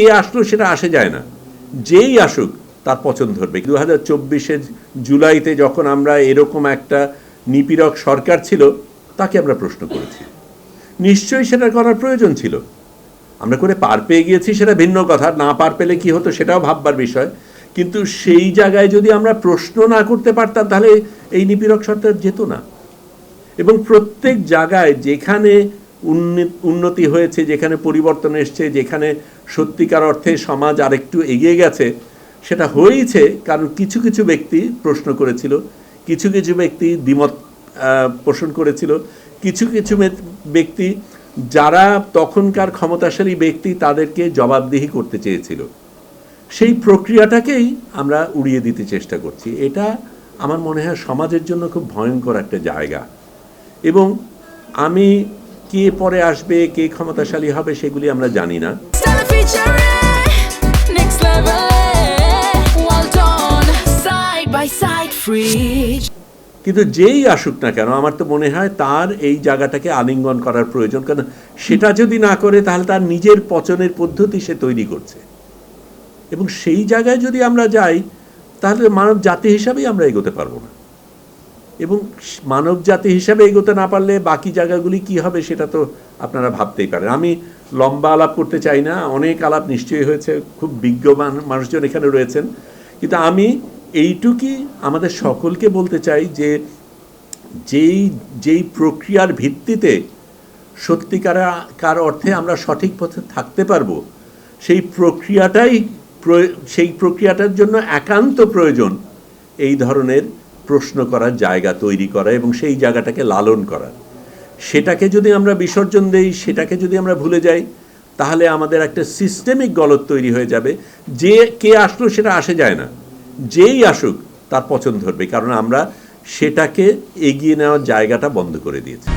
কে আসলো সেটা আসে যায় না। যেই আসুক, তার পছন্দ ধরবে। দু হাজার চব্বিশের জুলাইতে যখন আমরা এরকম একটা নিপীড়ক সরকার ছিল, তাকে আমরা প্রশ্ন করেছি। নিশ্চয়ই সেটা করার প্রয়োজন ছিল। আমরা করে পার পেয়ে গিয়েছি, সেটা ভিন্ন কথা। না পার পেলে কি হতো সেটাও ভাববার বিষয়। কিন্তু সেই জায়গায় যদি আমরা প্রশ্ন না করতে পারতাম, তাহলে এই নিপীড়ক সরকার যেত না। এবং প্রত্যেক জায়গায় যেখানে উন্নতি হয়েছে, যেখানে পরিবর্তন এসছে, যেখানে সত্যিকার অর্থে সমাজ আরেকটু এগিয়ে গেছে, সেটা হয়েছে কারণ কিছু কিছু ব্যক্তি প্রশ্ন করেছিল, কিছু কিছু ব্যক্তি দ্বিমত পোষণ করেছিল, কিছু কিছু ব্যক্তি যারা তখনকার ক্ষমতাশালী ব্যক্তি তাদেরকে জবাবদিহি করতে চেয়েছিল। সেই প্রক্রিয়াটাকেই আমরা উড়িয়ে দিতে চেষ্টা করছি। এটা আমার মনে হয় সমাজের জন্য খুব ভয়ঙ্কর একটা জায়গা। এবং আমি কে পরে আসবে কে ক্ষমতাশালী হবে সেগুলি আমরা জানি না। Side, free. কিন্তু যেই আসুক না কেন আমার তো মনে হয় তার এই জায়গাটাকে আলিঙ্গন করার প্রয়োজন। কারণ সেটা যদি না করে তাহলে তার নিজের পচনের পদ্ধতি সে তৈরি করছে। এবং সেই জায়গায় যদি আমরা যাই তাহলে মানব জাতি হিসাবেই আমরা এগোতে পারব না। এবং মানব জাতি হিসাবে এগোতে না পারলে বাকি জায়গাগুলি কি হবে সেটা তো আপনারা ভাবতেই পারেন। আমি লম্বা আলাপ করতে চাই না, অনেক আলাপ নিশ্চয়ই হয়েছে, খুব বিজ্ঞমান মানুষজন এখানে রয়েছেন। কিন্তু আমি এইটুকুই আমাদের সকলকে বলতে চাই যে যেই যেই প্রক্রিয়ার ভিত্তিতে সত্যিকার, কার অর্থে আমরা সঠিক পথে থাকতে পারব, সেই প্রক্রিয়াটাই সেই প্রক্রিয়াটার জন্য একান্ত প্রয়োজন এই ধরনের প্রশ্ন করার জায়গা তৈরি করা এবং সেই জায়গাটাকে লালন করা। সেটাকে যদি আমরা বিসর্জন দেই, সেটাকে যদি আমরা ভুলে যাই, তাহলে আমাদের একটা সিস্টেমিক গলত তৈরি হয়ে যাবে। যে কে আসলো সেটা আসে যায় না। যেই আসুক, তার পছন্দ ধরবে। কারণ আমরা সেটাকে এগিয়ে নেওয়ার জায়গাটা বন্ধ করে দিয়েছি।